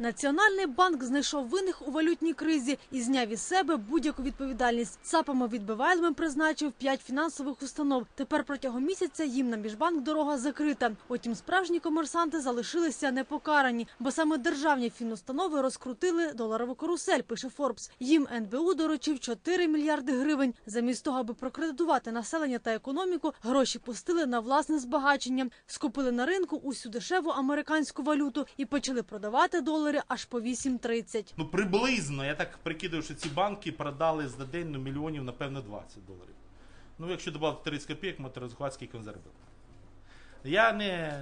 Національний банк знайшов винних у валютній кризі і зняв із себе будь-яку відповідальність. ЦАПами відбивайлими призначив п'ять фінансових установ. Тепер протягом місяця їм на міжбанк дорога закрита. Утім, справжні комерсанти залишилися непокарані, бо саме державні фінустанови розкрутили доларову карусель. Пише Форбс. Їм НБУ доручив 4 мільярди гривень. Замість того, аби прокредитувати населення та економіку, гроші пустили на власне збагачення, скупили на ринку усю дешеву американську валюту і почали продавати долари аж по 8,30. Ну, приблизно, я так прикидаю, що ці банки продали за день ну, мільйонів, напевно, 20 доларів. Ну, якщо додати 30 копійок, ми він заробив. Я не,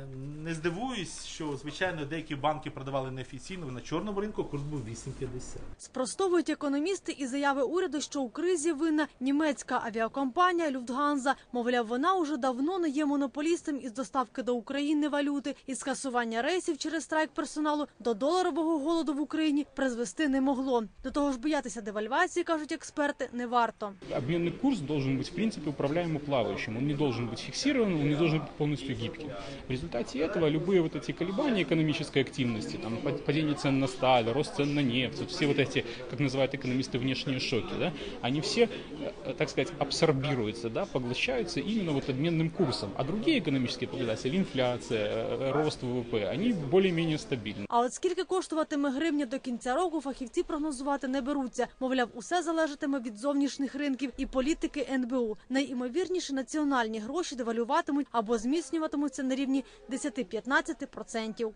не здивуюсь, що, звичайно, деякі банки продавали неофіційно, на чорному ринку курс був 8,50. Спростовують економісти і заяви уряду, що у кризі винна німецька авіакомпанія Люфтганза. Мовляв, вона уже давно не є монополістом із доставки до України валюти і скасування рейсів через страйк персоналу до доларового голоду в Україні призвести не могло. До того ж, боятися девальвації, кажуть експерти, не варто. Обменный курс должен быть, в принципе, управляемо плавающим. Он не должен быть фиксированным, он не должен быть полностью гибким. В результате этого любые вот эти колебания экономической активности, там, пад- падение цен на сталь, рост цен на нефть, вот все вот эти, как называют экономисты, внешние шоки, да, они все, э, так сказать, абсорбируются, да, поглощаются именно вот обменным курсом. А другие экономические показатели, инфляция, э, рост ВВП, они более-менее стабильны. А от скільки коштуватиме гривня до кінця року, фахівці прогнозувати не беруться. Мовляв, усе залежатиме від зовнішніх ринків і політики НБУ. Найімовірніше національні гроші девалюватимуть або зміцнюватимуться на рівні 10-15%.